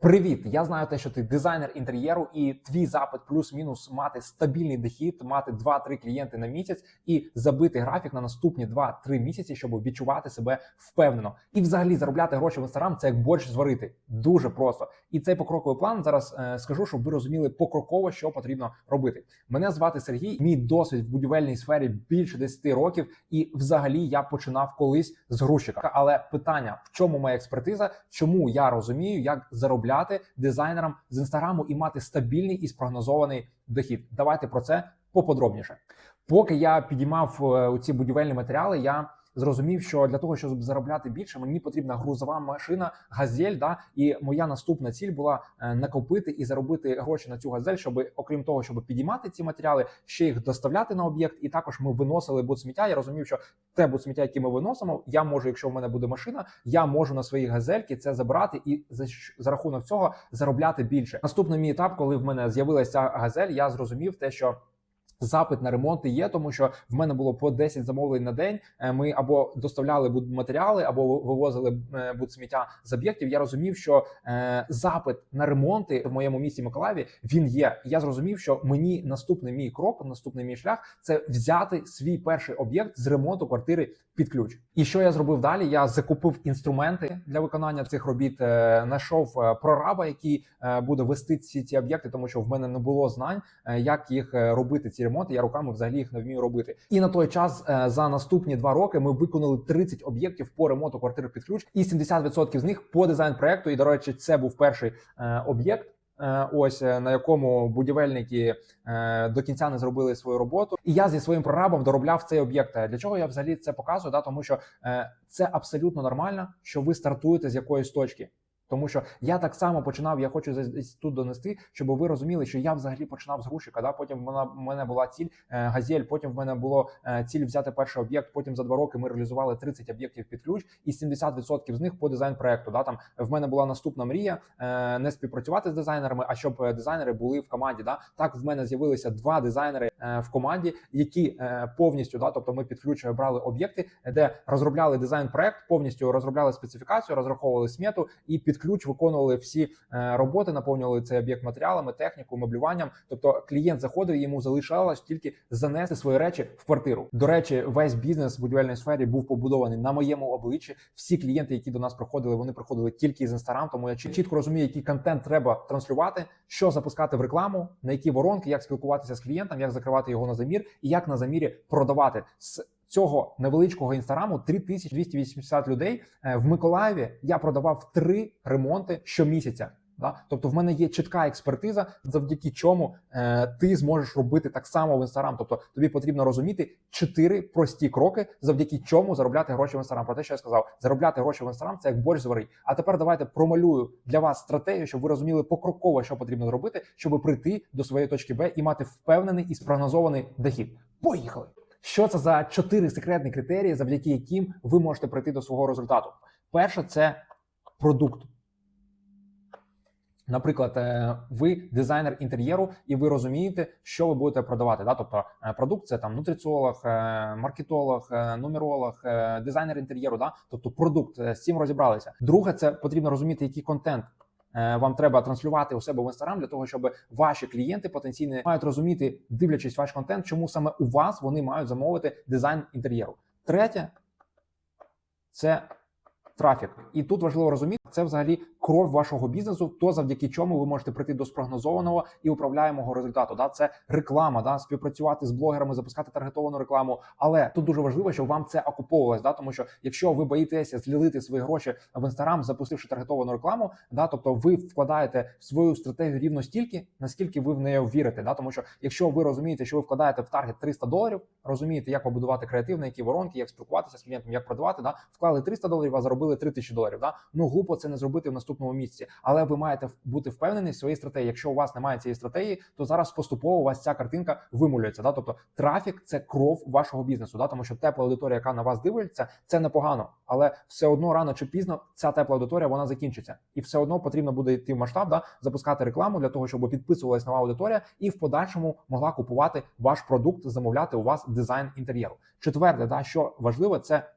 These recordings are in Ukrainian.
Привіт! Я знаю те, що ти дизайнер інтер'єру, і твій запит плюс-мінус мати стабільний дохід, мати 2-3 клієнти на місяць і забити графік на наступні 2-3 місяці, щоб відчувати себе впевнено. І взагалі заробляти гроші в інстаграм це як борщ зварити. Дуже просто. І цей покроковий план зараз е, скажу, щоб ви розуміли покроково, що потрібно робити. Мене звати Сергій. Мій досвід в будівельній сфері більше 10 років, і взагалі я починав колись з грузчика. Але питання: в чому моя експертиза? Чому я розумію, як заробляти дизайнерам з інстаграму і мати стабільний і спрогнозований дохід? Давайте про це поподробніше. Поки я підіймав е, ці будівельні матеріали, я зрозумів, що для того, щоб заробляти більше, мені потрібна грузова машина, газель. Да, і моя наступна ціль була е, накопити і заробити гроші на цю газель, щоб окрім того, щоб підіймати ці матеріали, ще їх доставляти на об'єкт. І також ми виносили бут сміття. Я розумів, що те бут сміття, яке ми виносимо, я можу, якщо в мене буде машина, я можу на своїй газельки це забрати і за, за рахунок цього заробляти більше. Наступний мій етап, коли в мене з'явилася газель, я зрозумів те, що. Запит на ремонти є, тому що в мене було по 10 замовлень на день. Е, Ми або доставляли будматеріали, або вивозили е, будсміття з об'єктів. Я розумів, що е, запит на ремонти в моєму місті Миколаєві він є. Я зрозумів, що мені наступний мій крок, наступний мій шлях це взяти свій перший об'єкт з ремонту квартири під ключ. І що я зробив далі? Я закупив інструменти для виконання цих робіт. Знайшов прораба, який буде вести ці ці об'єкти, тому що в мене не було знань, як їх робити. Ці ремонти я руками взагалі їх не вмію робити. І на той час е, за наступні два роки ми виконали 30 об'єктів по ремонту квартири під ключ, і 70% з них по дизайн проекту. І до речі, це був перший е, об'єкт. е, Ось на якому будівельники до кінця не зробили свою роботу, і я зі своїм прорабом доробляв цей об'єкт. Для чого я взагалі це показую? Да, тому що це абсолютно нормально, що ви стартуєте з якоїсь точки. Тому що я так само починав, я хочу тут донести, щоб ви розуміли, що я взагалі починав з грушика. Да? Потім в мене, в мене була ціль е, газель, потім в мене було е, ціль взяти перший об'єкт. Потім за два роки ми реалізували 30 об'єктів під ключ, і 70% з них по дизайн проекту. Да? Там в мене була наступна мрія е, не співпрацювати з дизайнерами, а щоб дизайнери були в команді. Да? Так в мене з'явилися два дизайнери в команді, які повністю, да, тобто ми під ключ брали об'єкти, де розробляли дизайн проект, повністю розробляли специфікацію, розраховували смету і під ключ виконували всі е, роботи, наповнювали цей об'єкт матеріалами, техніку, меблюванням. Тобто клієнт заходив, йому залишалось тільки занести свої речі в квартиру. До речі, весь бізнес в будівельній сфері був побудований на моєму обличчі. Всі клієнти, які до нас приходили, вони приходили тільки з інстаграм. Тому я чіт- чітко розумію, який контент треба транслювати, що запускати в рекламу, на які воронки, як спілкуватися з клієнтом, як закривати його на замір, і як на замірі продавати з цього невеличкого інстаграму 3280 людей Е, в Миколаєві. Я продавав три ремонти щомісяця. Да? Тобто, в мене є чітка експертиза, завдяки чому е, ти зможеш робити так само в інстаграм. Тобто, тобі потрібно розуміти чотири прості кроки, завдяки чому заробляти гроші в інстаграм. Про те, що я сказав, заробляти гроші в інстаграм це як борщ звари. А тепер давайте промалюю для вас стратегію, щоб ви розуміли покроково, що потрібно зробити, щоб прийти до своєї точки Б і мати впевнений і спрогнозований дохід. Поїхали! Що це за чотири секретні критерії, завдяки яким ви можете прийти до свого результату? Перше, це продукт. Наприклад, е, ви дизайнер інтер'єру, і ви розумієте, що ви будете продавати. Да? Тобто е, продукт це там нутриціолог, е, маркетолог, нумеролог, дизайнер інтер'єру. Да? Тобто продукт з цим розібралися. Друге, це потрібно розуміти, який контент. Е, Вам треба транслювати у себе в інстаграм для того, щоб ваші клієнти потенційні мають розуміти, дивлячись ваш контент, чому саме у вас вони мають замовити дизайн інтер'єру. Третє це трафік. І тут важливо розуміти, це взагалі кров вашого бізнесу, то завдяки чому ви можете прийти до спрогнозованого і управляємого результату. Да, це реклама, да, співпрацювати з блогерами, запускати таргетовану рекламу. Але тут дуже важливо, щоб вам це окуповувалось. Да, тому що якщо ви боїтеся злілити свої гроші в інстаграм, запустивши таргетовану рекламу, да, тобто ви вкладаєте в свою стратегію рівно стільки, наскільки ви в неї вірите. Да, тому що якщо ви розумієте, що ви вкладаєте в таргет 300 доларів, розумієте, як побудувати креатив, на які воронки, як спілкуватися з клієнтом, як продавати, да, вклали 300 доларів, а заробили 3000 доларів. Да, ну глупо це не зробити в наступному місці, але ви маєте бути впевнені в своїй стратегії. Якщо у вас немає цієї стратегії, то зараз поступово у вас ця картинка вимулюється. Да? Тобто трафік це кров вашого бізнесу, да? тому що тепла аудиторія, яка на вас дивиться, це непогано, але все одно рано чи пізно ця тепла аудиторія вона закінчиться, і все одно потрібно буде йти в масштаб, да? запускати рекламу для того, щоб підписувалась нова аудиторія, і в подальшому могла купувати ваш продукт, замовляти у вас дизайн інтер'єру. Четверте, да, що важливо, це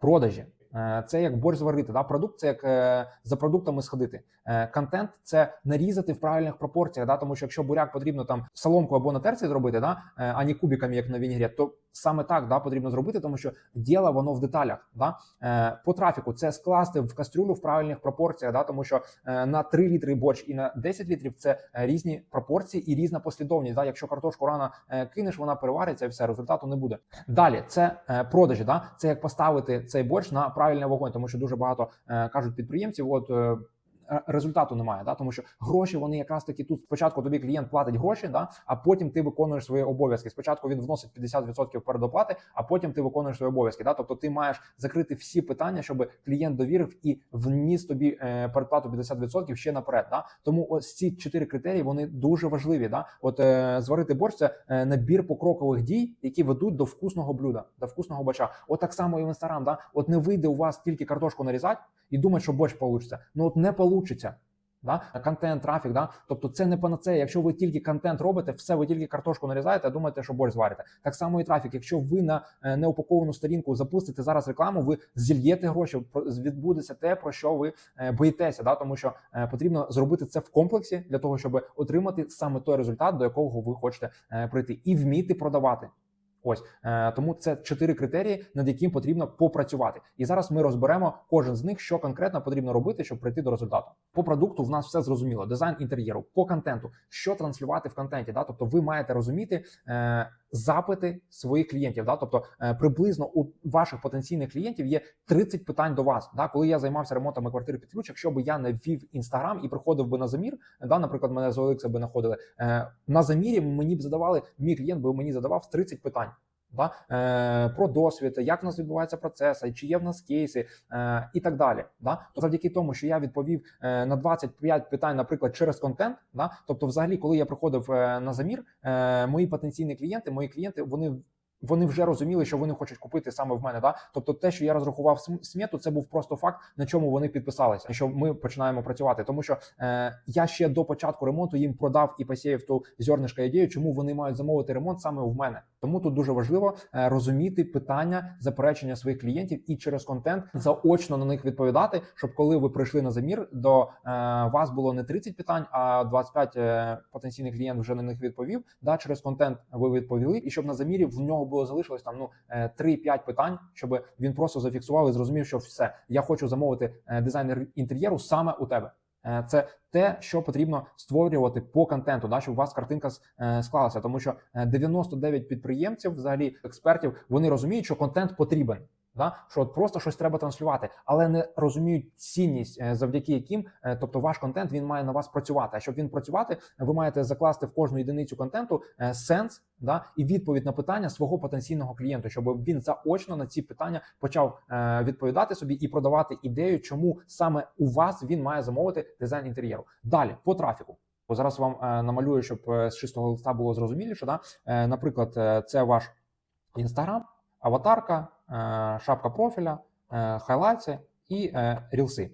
продажі. Е, Це як борщ зварити. Да? Продукт це як е, за продуктами сходити. Е, Контент це нарізати в правильних пропорціях. Да? Тому що якщо буряк потрібно там соломку або на терці зробити, да? а не як на вінігрет, то саме так да, потрібно зробити, тому що діло воно в деталях. Да? Е, По трафіку це скласти в кастрюлю в правильних пропорціях, да? тому що е, на 3 літри борщ і на 10 літрів це е, різні пропорції і різна послідовність. Да? Якщо картошку рано е, кинеш, вона перевариться і все, результату не буде. Далі це продажі. Да? Це як поставити цей борщ на правильний вогонь, тому що дуже багато кажуть підприємців. От результату немає, да тому що гроші вони якраз таки тут спочатку тобі клієнт платить гроші, да а потім ти виконуєш свої обов'язки. Спочатку він вносить 50% передоплати, а потім ти виконуєш свої обов'язки. Да, тобто ти маєш закрити всі питання, щоб клієнт довірив і вніс тобі е, передплату 50% ще наперед. Да? Тому ось ці чотири критерії вони дуже важливі. Да? От е, зварити борщ це е, набір покрокових дій, які ведуть до вкусного блюда, до вкусного бача. От так само і в інстаграм. Да? От не вийде у вас тільки картошку нарізати і думати, що борщ получиться. Ну от не получиться. Да? Контент, трафік, да? тобто це не панацея. Якщо ви тільки контент робите, все ви тільки картошку нарізаєте, а думаєте, що борщ зварите. Так само і трафік. Якщо ви на е, неупаковану сторінку запустите зараз рекламу, ви зільєте гроші, відбудеться те, про що ви е, боїтеся. Да? Тому що е, потрібно зробити це в комплексі для того, щоб отримати саме той результат, до якого ви хочете прийти, і вміти продавати. Ось е, тому це чотири критерії, над яким потрібно попрацювати. І зараз ми розберемо кожен з них, що конкретно потрібно робити, щоб прийти до результату. По продукту в нас все зрозуміло. Дизайн інтер'єру, по контенту, що транслювати в контенті. Да? Тобто, ви маєте розуміти е, запити своїх клієнтів. Да? Тобто, е, приблизно у ваших потенційних клієнтів є 30 питань до вас. Да? Коли я займався ремонтами квартири під ключ, якщо би я не ввів інстаграм і приходив би на замір, да, наприклад, мене з OLX би знаходили е, на замірі, мені б задавали, мій клієнт би мені задавав 30 питань. Да? Е, про досвід, як в нас відбувається процес, чи є в нас кейси е, і так далі. Да? То завдяки тому, що я відповів е, на 25 питань, наприклад, через контент. Да? Тобто, взагалі, коли я приходив е, на замір, е, мої потенційні клієнти, мої клієнти, вони. Вони вже розуміли, що вони хочуть купити саме в мене. Да? Тобто, те, що я розрахував см- смету, це був просто факт, на чому вони підписалися, що ми починаємо працювати. Тому що е, я ще до початку ремонту їм продав і посіяв ту зернишка ідею, чому вони мають замовити ремонт саме в мене. Тому тут дуже важливо е, розуміти питання заперечення своїх клієнтів і через контент заочно на них відповідати, щоб коли ви прийшли на замір, до е, вас було не 30 питань, а 25 е, потенційний клієнт вже на них відповів. Да, через контент ви відповіли, і щоб на замірі в нього було залишилось там ну е, 3-5 питань, щоб він просто зафіксував і зрозумів, що все я хочу замовити е, дизайнер інтер'єру саме у тебе. Е, Це те, що потрібно створювати по контенту, да, щоб у вас картинка е, склалася, тому що е, 99 підприємців, взагалі експертів, вони розуміють, що контент потрібен. Да? Що от просто щось треба транслювати, але не розуміють цінність, е, завдяки яким, е, тобто ваш контент він має на вас працювати. А щоб він працювати, ви маєте закласти в кожну єдиницю контенту е, сенс да, і відповідь на питання свого потенційного клієнта, щоб він заочно на ці питання почав відповідати собі і продавати ідею, чому саме у вас він має замовити дизайн інтер'єру. Далі по трафіку. Бо зараз вам намалюю, щоб з чистого листа було зрозуміліше. Да? Наприклад, це ваш інстаграм, аватарка, е, шапка профіля, е, хайлайти і е, рілси.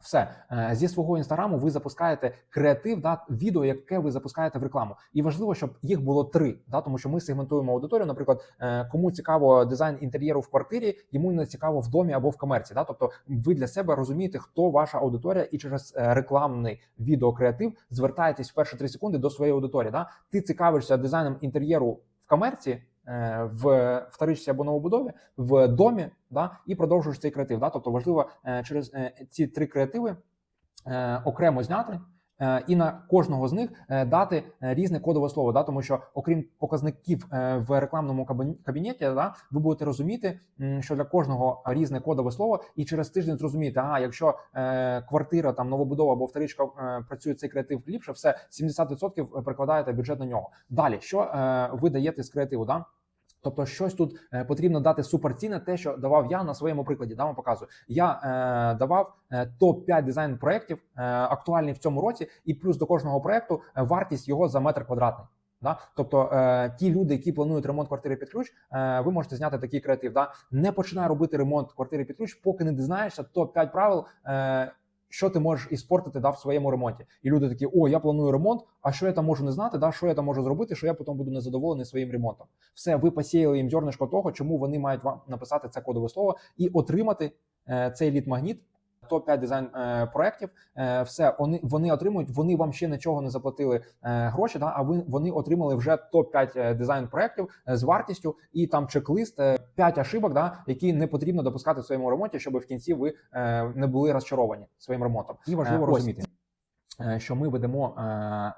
Все зі свого інстаграму ви запускаєте креатив, да, відео, яке ви запускаєте в рекламу. І важливо, щоб їх було три, да, тому що ми сегментуємо аудиторію. Наприклад, кому цікаво дизайн інтер'єру в квартирі, йому не цікаво в домі або в комерції. Да? Тобто, ви для себе розумієте, хто ваша аудиторія, і через рекламний відеокреатив звертаєтесь в перші три секунди до своєї аудиторії. Да? Ти цікавишся дизайном інтер'єру в комерції. Е, В вторичці або новобудові в домі, да, і продовжуєш цей креатив. Да? Тобто важливо е, через е, ці три креативи окремо зняти. Е, І на кожного з них е, дати е, різне кодове слово, да, тому що окрім показників в рекламному кабін- кабінеті, да, ви будете розуміти, що для кожного різне кодове слово, і через тиждень зрозумієте, а якщо квартира там новобудова або вторичка працює цей креатив ліпше, все 70% прикладаєте бюджет на нього. Далі, що ви даєте з креативу? Да? Тобто, щось тут е, потрібно дати суперцінне, те, що давав я на своєму прикладі. Да, вам показую. Я е, давав е, топ 5 дизайн проєктів е, актуальні в цьому році, і плюс до кожного проєкту е, вартість його за метр квадратний. Да? Тобто е, ті люди, які планують ремонт квартири під ключ, е, ви можете зняти такий креатив. Да? Не починай робити ремонт квартири під ключ, поки не дізнаєшся топ 5 правил. Е, що ти можеш іспортити да, в своєму ремонті. І люди такі: о, я планую ремонт. А що я там можу не знати? Да, що я там можу зробити, що я потім буду незадоволений своїм ремонтом. Все, ви посіяли їм зернишко того, чому вони мають вам написати це кодове слово і отримати е, цей лід-магніт. Топ 5 дизайн е, проєктів, е, все вони вони отримують. Вони вам ще нічого не заплатили е, гроші. Да, а ви вони отримали вже топ 5 е, дизайн проєктів е, з вартістю і там чек-лист, е, 5 ошибок, да, які не потрібно допускати в своєму ремонті, щоб в кінці ви не були розчаровані своїм ремонтом. І важливо ось. розуміти, що ми ведемо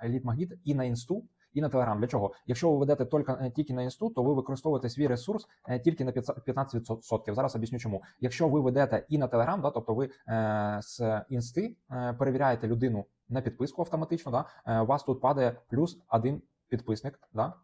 е, лід магніт і на інсту. І на Telegram. Для чого? Якщо ви ведете тільки, е, тільки на інсту, то ви використовуєте свій ресурс е, тільки на 15%. Зараз об'ясню чому. Якщо ви ведете і на Telegram, да, тобто ви е, з інсти е, перевіряєте людину на підписку автоматично, да, е, у вас тут падає плюс один підписник. Да,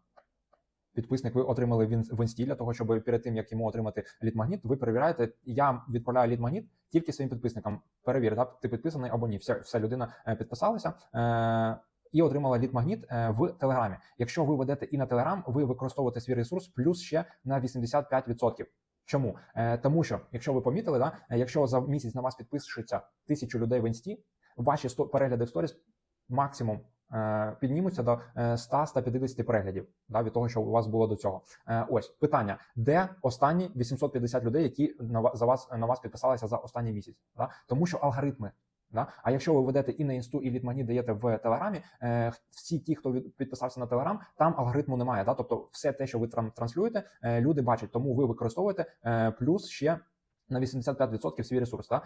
Підписник ви отримали в інсті для того, щоб перед тим як йому отримати лід-магніт, ви перевіряєте. Я відправляю лід-магніт тільки своїм підписникам. Перевір, да, ти підписаний або ні. Вся, вся людина е, підписалася. Е, і отримала лід-магніт е, в Телеграмі. Якщо ви ведете і на Телеграм, ви використовуєте свій ресурс плюс ще на 85%. Чому? Е, тому що, якщо ви помітили, да, е, якщо за місяць на вас підпишеться тисячу людей в інсті, ваші 100 перегляди в сторіс максимум піднімуться до е, 100-150 переглядів да, від того, що у вас було до цього. Ось питання: де останні 850 людей, які на за вас на вас підписалися за останній місяць? Да? Тому що алгоритми. Да? А якщо ви ведете і на інсту, і літмані даєте в телеграмі, е, всі ті, хто підписався на телеграм, там алгоритму немає. Да? Тобто, все те, що ви там транслюєте, е, люди бачать, тому ви використовуєте е, плюс ще на 85% свій ресурс. Да?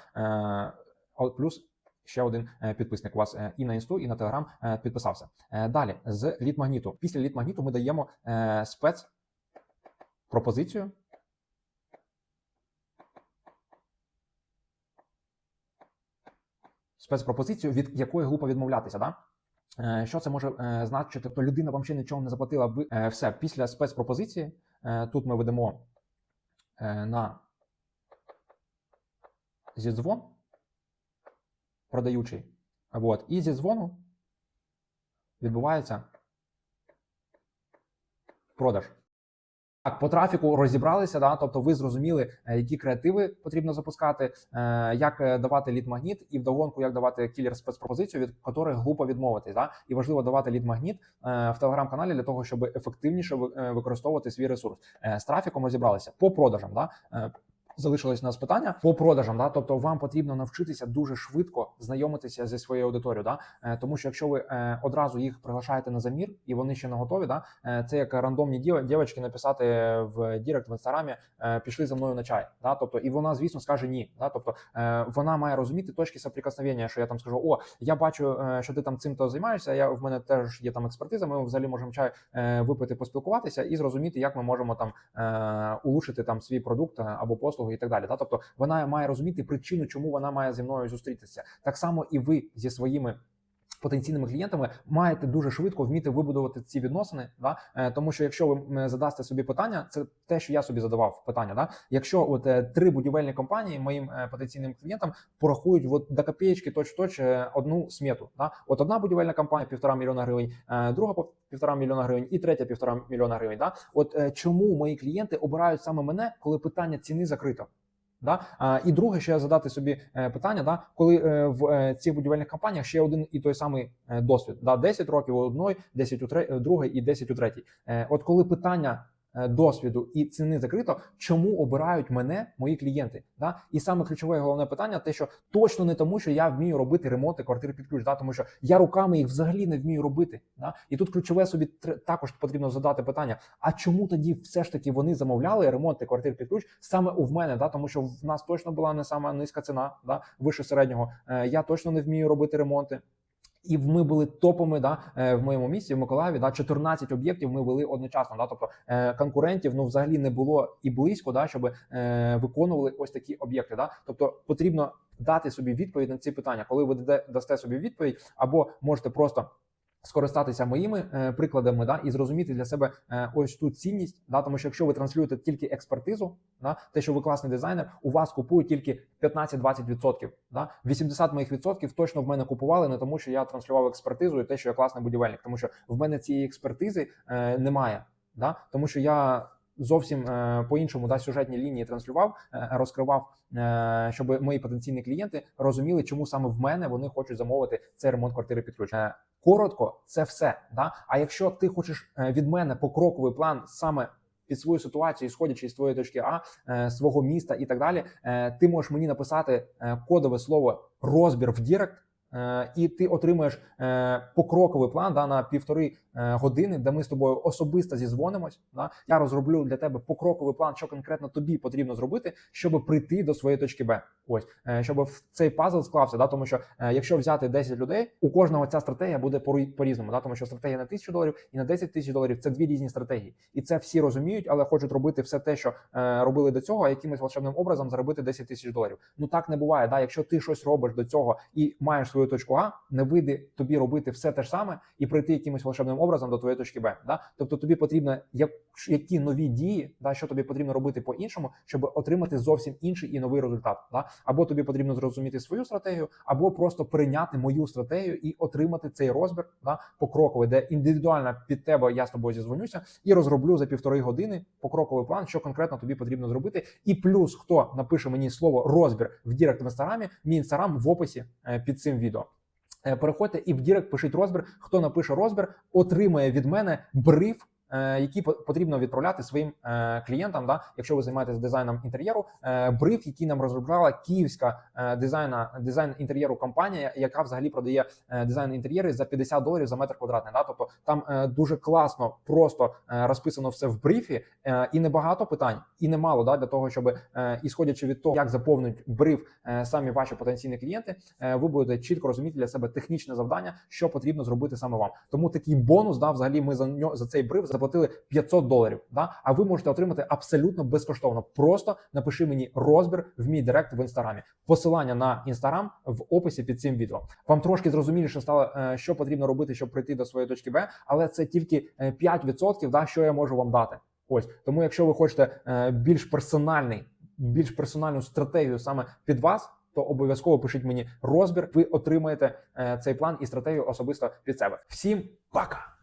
Е, плюс ще один е, підписник у вас е, і на інсту, і на телеграм е, підписався. Далі з лід-магніту. Після лід-магніту ми даємо спец пропозицію. Спецпропозицію, від якої глупо відмовлятися. Да? Е, Що це може е, значити? Тобто людина вам ще нічого не заплатила. Ви е, все після спецпропозиції. Тут ми ведемо на зідзвон продаючий. Вот. І зі дзвону відбувається продаж. Так, по трафіку розібралися, да? тобто ви зрозуміли, е, які креативи потрібно запускати, е, як е, давати лід-магніт, і вдогонку, як давати кілер спецпропозицію, від якої глупо відмовитись. Да? І важливо давати лід-магніт в телеграм-каналі для того, щоб ефективніше використовувати свій ресурс. З трафіком розібралися по продажам. Да? Залишилось у нас питання по продажам, да, тобто вам потрібно навчитися дуже швидко знайомитися зі своєю аудиторією, да, е, тому що якщо ви е, одразу їх приглашаєте на замір і вони ще не готові, да, е, це як рандомні дів- дівчатки написати в Дірект в інстаграмі, пішли за мною на чай. Да, тобто, і вона, звісно, скаже ні. Да, тобто вона має розуміти точки соприкосновення, що я там скажу: О, я бачу, що ти там цим то займаєшся. Я в мене теж є там експертиза. Ми взагалі можемо чай випити, поспілкуватися і зрозуміти, як ми можемо там улучшити там свій продукт або послугу і так далі. Да? Тобто вона має розуміти причину, чому вона має зі мною зустрітися. Так само і ви зі своїми. Потенційними клієнтами маєте дуже швидко вміти вибудувати ці відносини, да? Е, тому що якщо ви задасте собі питання, це те, що я собі задавав питання. Да? Якщо от е, три будівельні компанії моїм е, потенційним клієнтам порахують от до копеечки точ-точ одну смету. Да? От одна будівельна компанія півтора мільйона гривень, друга півтора мільйона гривень і третя півтора мільйона гривень. Да? От чому мої клієнти обирають саме мене, коли питання ціни закрито? Да? І друге, ще задати собі е, питання, да? коли е, в е, цих будівельних компаніях ще один і той самий досвід. Да? 10 років у одної, 10 у другої і 10 у третій. От коли питання досвіду і ціни закрито, чому обирають мене мої клієнти? Да? І саме ключове головне питання, те, що точно не тому, що я вмію робити ремонти квартири під ключ, да? тому що я руками їх взагалі не вмію робити. Да? І тут ключове собі також потрібно задати питання: а чому тоді все ж таки вони замовляли ремонти квартир під ключ саме у мене? Да? Тому що в нас точно була не сама низька ціна, да? вище середнього. Е, я точно не вмію робити ремонти. І ми були топами да, е, в моєму місті, в Миколаєві. Да, 14 об'єктів ми вели одночасно. Да, тобто е, конкурентів ну взагалі не було і близько, да, щоб е, виконували ось такі об'єкти. Да. Тобто потрібно дати собі відповідь на ці питання. Коли ви дасте собі відповідь, або можете просто. Скористатися моїми е, прикладами, да, і зрозуміти для себе е, ось ту цінність, да, тому що якщо ви транслюєте тільки експертизу, да, те, що ви класний дизайнер, у вас купують тільки 15-20%. Да, 80 моїх відсотків точно в мене купували не тому, що я транслював експертизу і те, що я класний будівельник, тому що в мене цієї експертизи е, немає, да, тому що я зовсім е, по-іншому да, сюжетні лінії транслював, е, розкривав, е, щоб мої потенційні клієнти розуміли, чому саме в мене вони хочуть замовити цей ремонт квартири під ключ. Коротко, це все. Да? А якщо ти хочеш від мене покроковий план саме під свою ситуацію, сходячи з твоєї точки А, свого міста і так далі, ти можеш мені написати кодове слово розбір в Дірект. Е, І ти отримаєш е, покроковий план да, на півтори е, години, де ми з тобою особисто зізвонимось. Да? Я розроблю для тебе покроковий план, що конкретно тобі потрібно зробити, щоб прийти до своєї точки Б. Ось щоб в цей пазл склався. Да? Тому що якщо взяти 10 людей, у кожного ця стратегія буде по- по-різному. Да? Тому що стратегія на тисячу доларів і на 10 тисяч доларів це дві різні стратегії, і це всі розуміють, але хочуть робити все те, що робили до цього, а якимось волшебним образом заробити 10 тисяч доларів. Ну так не буває. Да? Якщо ти щось робиш до цього і маєш свою точку А, не вийде тобі робити все те ж саме і прийти якимось волшебним образом до твоєї точки Б. Да? Тобто тобі потрібно як, які нові дії, да, що тобі потрібно робити по-іншому, щоб отримати зовсім інший і новий результат. Да? Або тобі потрібно зрозуміти свою стратегію, або просто прийняти мою стратегію і отримати цей розбір да, покроковий, де індивідуально під тебе я з тобою зізвонюся і розроблю за півтори години покроковий план, що конкретно тобі потрібно зробити. І плюс хто напише мені слово розбір в Дірект в інстаграмі, мій інстаграм в описі е, під цим відео. Е, Переходьте і в Дірект пишіть розбір. Хто напише розбір, отримає від мене бриф. Е, Які по- потрібно відправляти своїм е, клієнтам, да, якщо ви займаєтесь дизайном інтер'єру, е, бриф, який нам розробляла київська дизайна дизайн інтер'єру компанія, яка взагалі продає дизайн інтер'єри за 50 доларів за метр квадратний. Да? Тобто там дуже класно, просто розписано все в брифі, і небагато питань, і немало да, для того, щоб ісходячи від того, як заповнить бриф самі ваші потенційні клієнти, ви будете чітко розуміти для себе технічне завдання, що потрібно зробити саме вам. Тому такий бонус, да, взагалі, ми за нього за цей бриф заплатили 500 доларів. Да, а ви можете отримати абсолютно безкоштовно. Просто напиши мені розбір в мій директ в інстаграмі. Посилання на інстаграм в описі під цим відео. Вам трошки зрозуміліше стало, е, що потрібно робити, щоб прийти до своєї точки Б, але це тільки е, 5%, да, що я можу вам дати. Ось тому, якщо ви хочете е, більш персональний, більш персональну стратегію саме під вас, то обов'язково пишіть мені розбір. Ви отримаєте е, цей план і стратегію особисто під себе. Всім пока!